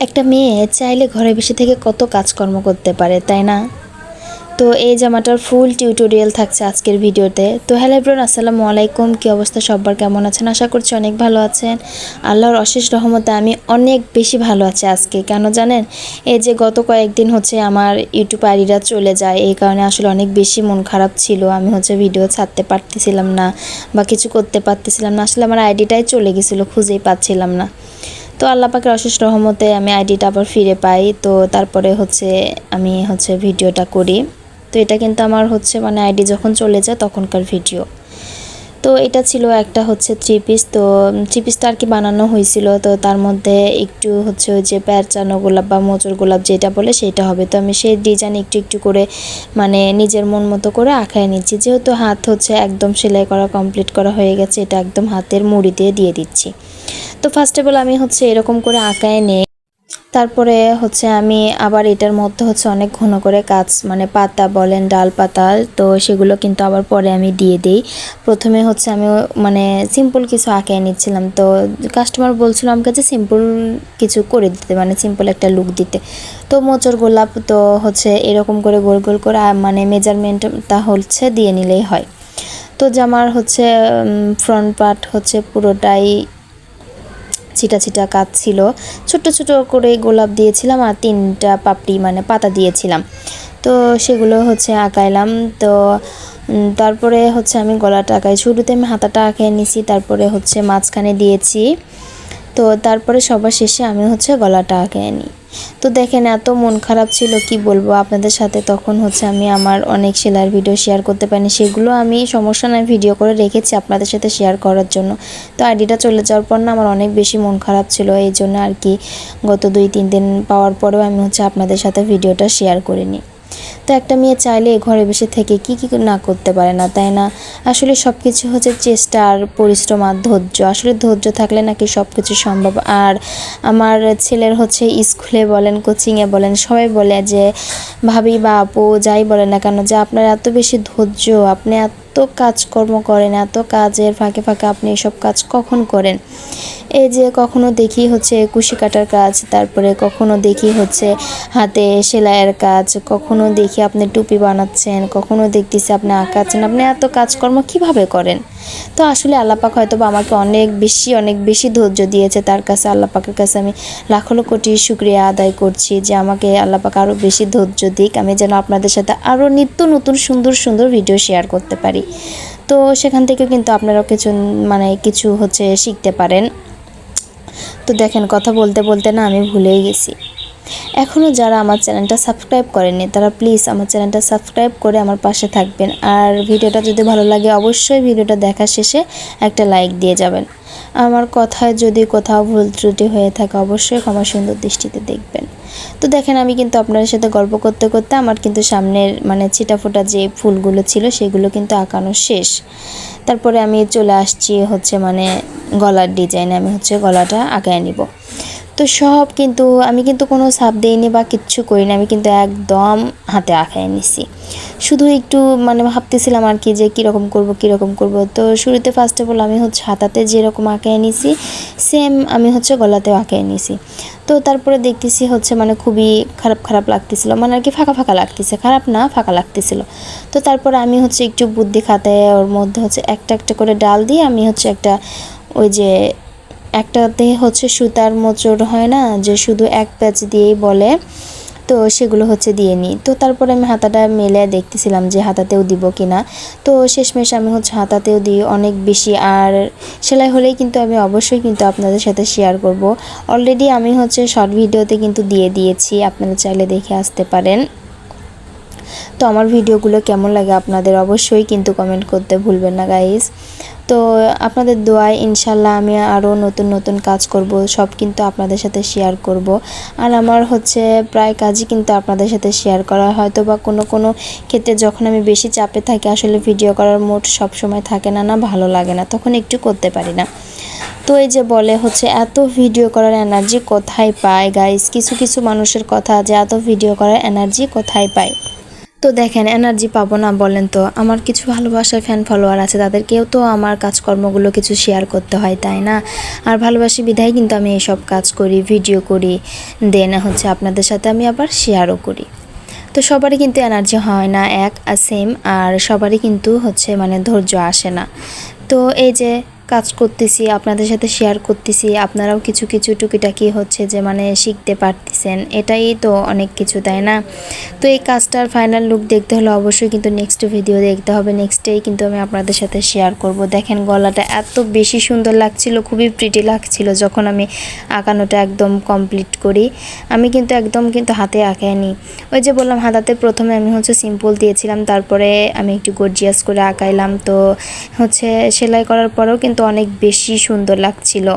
একটা মেয়ে চাইলে ঘরে বসে থেকে কত কাজকর্ম করতে পারে, তাই না? তো এই জামাটার ফুল টিউটোরিয়াল থাকছে আজকের ভিডিওতে। তো হ্যালো এভরিওয়ান আসসালামু আলাইকুম। কী অবস্থা? সবার কেমন আছেন? আশা করছি অনেক ভালো আছেন। আল্লাহর অশেষ রহমতে আমি অনেক বেশি ভালো আছি আজকে। কেন জানেন? এই যে গত কয়েকদিন হচ্ছে আমার ইউটিউব আইডিটা চলে যায়। এই কারণে আসলে অনেক বেশি মন খারাপ ছিল। আমি হচ্ছে ভিডিও ছাড়তে পারতেছিলাম না বা কিছু করতে পারতেছিলাম না। আসলে আমার আইডিটাই চলে গেছিল, খুঁজেই পাচ্ছিলাম না। তো আল্লাহ পাকের অশেষ রহমতে আমি আইডিটা আবার ফিরে পাই। তো তারপরে হচ্ছে আমি হচ্ছে ভিডিওটা করি। তো এটা কিন্তু আমার হচ্ছে মানে আইডি যখন চলে যায় তখনকার ভিডিও। তো এটা ছিল একটা হচ্ছে থ্রি পিস তো থ্রি পিসটা আর কি বানানো হয়েছিল। তো তার মধ্যে একটু হচ্ছে ওই যে প্যারচানো গোলাপ বা মোচর গোলাপ যেটা বলে সেটা হবে। তো আমি সেই ডিজাইন একটু একটু করে মানে নিজের মন মতো করে আঁকায় নিচ্ছি। যেহেতু হাত হচ্ছে একদম সেলাই করা কমপ্লিট করা হয়ে গেছে, এটা একদম হাতের মুড়ি দিয়ে দিয়ে দিচ্ছি। তো ফার্স্ট অফ অল আমি হচ্ছে এরকম করে আঁকায় নিয়ে তারপরে হচ্ছে আমি আবার এটার মধ্যে হচ্ছে অনেক ঘন করে কাজ মানে পাতা বলেন, ডাল পাতা, তো সেগুলো কিন্তু আবার পরে আমি দিয়ে দিই। প্রথমে হচ্ছে আমি মানে সিম্পল কিছু আঁকিয়ে নিচ্ছিলাম, তো কাস্টমার বলছিল আমাকে যে সিম্পল কিছু করে দিতে মানে সিম্পল একটা লুক দিতে। তো মোচর গোলাপ তো হচ্ছে এরকম করে গোল গোল করে মানে মেজারমেন্টটা হচ্ছে দিয়ে নিলেই হয়। তো জামার হচ্ছে ফ্রন্ট পার্ট হচ্ছে পুরোটাই ছিটা ছিটা কাজ ছিল। ছোট ছোট করে গোলাপ দিয়েছিলাম আর তিনটা পাপড়ি মানে পাতা দিয়েছিলাম। তো সেগুলো হচ্ছে আঁকাইলাম। তো তারপরে হচ্ছে আমি গলাটা আঁকাই। শুরুতে আমি হাতাটা আঁকিয়ে নিছি, তারপরে হচ্ছে মাঝখানে দিয়েছি। তো তারপরে সবার শেষে আমি হচ্ছে গলাটা আঁকিয়ে নিই। তো দেখেন, এত মন খারাপ ছিল, কি বলব? আপনাদের সাথে তখন হচ্ছে আমি আমার অনেক সেলার ভিডিও শেয়ার করতে পারিনি। সেগুলো আমি সমস্যা নয় ভিডিও করে রেখেছি আপনাদের সাথে শেয়ার করার জন্য। তো আইডিটা চলে যাওয়ার পর না, আমার অনেক বেশি মন খারাপ ছিল। এই জন্য আর কি গত দুই, তিন দিন পাওয়ার পরেও আমি হচ্ছে আপনাদের সাথে ভিডিওটা শেয়ার করিনি। তো একটা মেয়ে চাইলে ঘরে বসে থেকে কি কি না করতে পারে না, তাই না? আসলে সব কিছু হচ্ছে চেষ্টা আর পরিশ্রম আর ধৈর্য। আসলে ধৈর্য থাকলে নাকি সব কিছু সম্ভব। আর আমার ছেলের হচ্ছে স্কুলে বলেন কোচিংয়ে বলেন, সবাই বলে যে, ভাবি বা আপু যাই বলেন না কেন যে, আপনার এত বেশি ধৈর্য, আপনি এত কাজকর্ম করেন, এত কাজের ফাঁকে ফাঁকে আপনি এসব কাজ কখন করেন? এই যে কখনো দেখি হচ্ছে কুশি কাটার কাজ, তারপরে কখনো দেখি হচ্ছে হাতে সেলাইয়ের কাজ, কখনো দেখি আপনি টুপি বানাচ্ছেন, কখনো দেখতেছি আপনি আঁকাচ্ছেন, আপনি এত কাজকর্ম কীভাবে করেন? তো আসলে আল্লাপাক হয়তো বা আমাকে অনেক বেশি অনেক বেশি ধৈর্য দিয়েছে তার কাছে, আল্লাপাকের কাছে আমি লাখো লাখ কোটি শুক্রিয়া আদায় করছি যে আমাকে আল্লাপাক আরও বেশি ধৈর্য দিক। আমি যেন আপনাদের সাথে আরও নিত্য নতুন, সুন্দর সুন্দর ভিডিও শেয়ার করতে পারি। তো সেখান থেকে কিন্তু আপনারাও কিছু মানে কিছু হচ্ছে শিখতে পারেন। তো দেখেন, কথা বলতে বলতে না আমি ভুলেই গেছি। এখনও যারা আমার চ্যানেলটা সাবস্ক্রাইব করেনি তারা প্লিজ আমার চ্যানেলটা সাবস্ক্রাইব করে আমার পাশে থাকবেন। আর ভিডিওটা যদি ভালো লাগে, অবশ্যই ভিডিওটা দেখা শেষে একটা লাইক দিয়ে যাবেন। আমার কথায় যদি কোথাও ভুল ত্রুটি হয়ে থাকে, অবশ্যই ক্ষমা সুন্দর দৃষ্টিতে দেখবেন। তো দেখেন, আমি কিন্তু আপনাদের সাথে গল্প করতে করতে আমার কিন্তু সামনের মানে ছিটাফোটা যে ফুলগুলো ছিল, সেগুলো কিন্তু আঁকানো শেষ। তারপরে আমি চলে আসছি হচ্ছে মানে গলার ডিজাইনে আমি হচ্ছে গলাটা আঁকায় নিব। তো সব কিন্তু আমি কিন্তু কোনো সাপ দিইনি বা কিচ্ছু করিনি, আমি কিন্তু একদম হাতে আঁকায় নিছি। শুধু একটু মানে ভাবতেছিলাম আর কি যে কীরকম করব কীরকম করব। তো শুরুতে ফার্স্ট অফ অল আমি হচ্ছে হাতাতে যেরকম আঁকায় নিছি সেম আমি হচ্ছে গলাতেও আঁকায় নিছি। তো তারপরে দেখতেছি হচ্ছে মানে খুবই খারাপ খারাপ লাগতেছিল মানে আর কি ফাঁকা ফাঁকা লাগতেছে, খারাপ না, ফাঁকা লাগতেছিল। তো তারপরে আমি হচ্ছে একটু বুদ্ধি খাতায় ওর মধ্যে হচ্ছে একটা একটা করে ডাল দিয়ে আমি হচ্ছে একটা ওই যে একটাতে হচ্ছে সুতার মোচড় হয় না, যে শুধু এক প্যাচ দিয়েই বলে, তো সেগুলো হচ্ছে দিয়ে নিই। তো তারপরে আমি হাতাটা মেলে দেখতেছিলাম যে হাতাতেও দিব কি না তো শেষমেশ আমি হচ্ছে হাতাতেও দিই অনেক বেশি। আর সেলাই হলেই কিন্তু আমি অবশ্যই কিন্তু আপনাদের সাথে শেয়ার করব। অলরেডি আমি হচ্ছে শর্ট ভিডিওতে কিন্তু দিয়ে দিয়েছি, আপনারা চাইলে দেখে আসতে পারেন। তো আমার ভিডিওগুলো কেমন লাগে আপনাদের অবশ্যই কিন্তু কমেন্ট করতে ভুলবেন না গাইস তো আপনাদের দোয়ায় ইনশাল্লাহ আমি আরও নতুন নতুন কাজ করব, সব কিন্তু আপনাদের সাথে শেয়ার করব। আর আমার হচ্ছে প্রায় কাজই কিন্তু আপনাদের সাথে শেয়ার করা হয়তো বা কোনো কোনো ক্ষেত্রে যখন আমি বেশি চাপে থাকি, আসলে ভিডিও করার মোট সব সময় থাকে না না ভালো লাগে না, তখন একটু করতে পারি না। তো এই যে বলে হচ্ছে এত ভিডিও করার এনার্জি কোথায় পায় গাইস কিছু কিছু মানুষের কথা যে এত ভিডিও করার এনার্জি কোথায় পায়? তো দেখেন এনার্জি পাবো না বলেন তো। আমার কিছু ভালোবাসার ফ্যান ফলোয়ার আছে, তাদেরকেও তো আমার কাজকর্মগুলো কিছু শেয়ার করতে হয়, তাই না? আর ভালোবাসি বিধায় কিন্তু আমি এইসব কাজ করি ভিডিও করি দেন হচ্ছে আপনাদের সাথে আমি আবার শেয়ারও করি। তো সবারই কিন্তু এনার্জি হয় না, এক সেম আর সবারই কিন্তু হচ্ছে মানে ধৈর্য আসে না। তো এই যে কাজ করতেছি, আপনাদের সাথে শেয়ার করতেছি, আপনারাও কিছু কিছু টুকিটাকি হচ্ছে যে মানে শিখতে পারতেছেন। এটাই তো অনেক কিছু, তাই না? তো এই কাজটার ফাইনাল লুক দেখতে হলে অবশ্যই কিন্তু নেক্সট ভিডিও দেখতে হবে। নেক্সটেই কিন্তু আমি আপনাদের সাথে শেয়ার করব। দেখেন গলাটা এত বেশি সুন্দর লাগছিল, খুবই প্রিটি লাগছিল যখন আমি আঁকানোটা একদম কমপ্লিট করি। আমি কিন্তু একদম কিন্তু হাতে আঁকাইনি। ওই যে বললাম, হাতাতে প্রথমে আমি হচ্ছে সিম্পল দিয়েছিলাম, তারপরে আমি একটু গর্জিয়াস করে আঁকাইলাম। তো হচ্ছে সেলাই করার পরেও কিন্তু অনেক বেশি সুন্দর লাগছিল।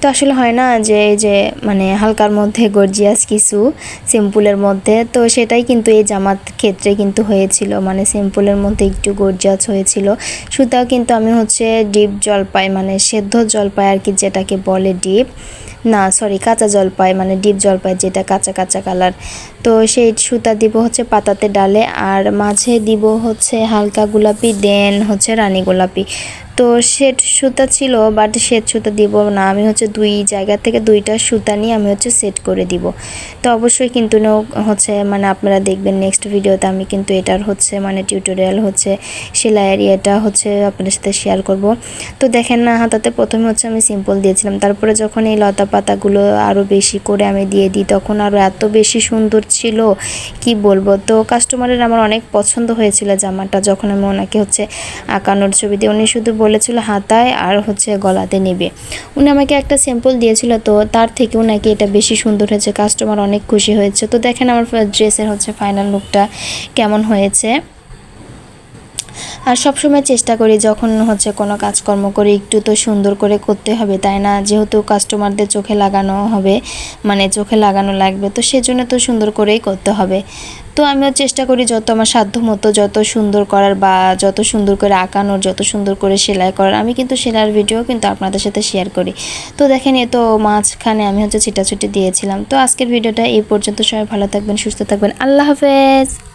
তো আসলে হয় না যে এই যে মানে হালকার মধ্যে গর্জিয়াস কিছু সিম্পুলের মধ্যে, তো সেটাই কিন্তু এই জামাত ক্ষেত্রে কিন্তু হয়েছিল। মানে সিম্পলের মধ্যে একটু গর্জিয়াস হয়েছিল। সুতাও কিন্তু আমি হচ্ছে ডিপ জলপাই মানে সেদ্ধ জলপাই আর কি যেটাকে বলে ডিপ না সরি কাঁচা জলপাই মানে ডিপ জলপাই যেটা কাঁচা কাঁচা কালার তো সেই সুতা দিব হচ্ছে পাতাতে ডালে, আর মাঝে দিব হচ্ছে হালকা গোলাপি দেন হচ্ছে রানী গোলাপি। তো সেট সুতা ছিল বাট সেট সুতা দিব না। আমি হচ্ছে দুই জায়গা থেকে দুইটা সুতা নিয়ে আমি হচ্ছে সেট করে দিব। তো অবশ্যই কিন্তু হচ্ছে মানে আপনারা দেখবেন নেক্সট ভিডিওতে আমি কিন্তু এটার হচ্ছে মানে টিউটোরিয়াল হচ্ছে সেলাইয়ের ইয়েটা হচ্ছে আপনাদের সাথে শেয়ার করব। তো দেখেন না, হাতাতে প্রথমে হচ্ছে আমি সিম্পল দিয়েছিলাম। তারপরে যখন এই লতা পাতাগুলো আরও বেশি করে আমি দিয়ে দিই, তখন আরও এত বেশি সুন্দর ছিল, কি বলব? তো কাস্টমারের আমার অনেক পছন্দ হয়েছিল জামাটা, যখন আমি ওনাকে হচ্ছে আঁকানোর ছবি দিয়ে উনি শুধু বলেছিল হাতায় আর হচ্ছে গলাতে নেবে। উনি আমাকে একটা স্যাম্পল দিয়েছিল, তো তার থেকেও নাকি এটা বেশি সুন্দর হয়েছে কাস্টমার অনেক খুশি হয়েছে। তো দেখেন আমার ড্রেসের হচ্ছে ফাইনাল লুকটা কেমন হয়েছে। আর সবসময় চেষ্টা করি যখন হচ্ছে কোনো কাজকর্ম করি একটু তো সুন্দর করে করতে হবে, তাই না? যেহেতু কাস্টমারদের চোখে লাগানো হবে মানে চোখে লাগানো লাগবে, তো সেজন্য তো সুন্দর করেই করতে হবে। তো আমিও চেষ্টা করি যত আমার সাধ্য মতো যত সুন্দর করার বা যত সুন্দর করে আঁকানোর, যত সুন্দর করে সেলাই করার, আমি কিন্তু সেলাইয়ের ভিডিও কিন্তু আপনাদের সাথে শেয়ার করি। তো দেখেন এ তো মাঝখানে আমি হচ্ছে ছিটাছুটি দিয়েছিলাম। তো আজকের ভিডিওটা এই পর্যন্ত। সবাই ভালো থাকবেন, সুস্থ থাকবেন। আল্লাহ হাফেজ।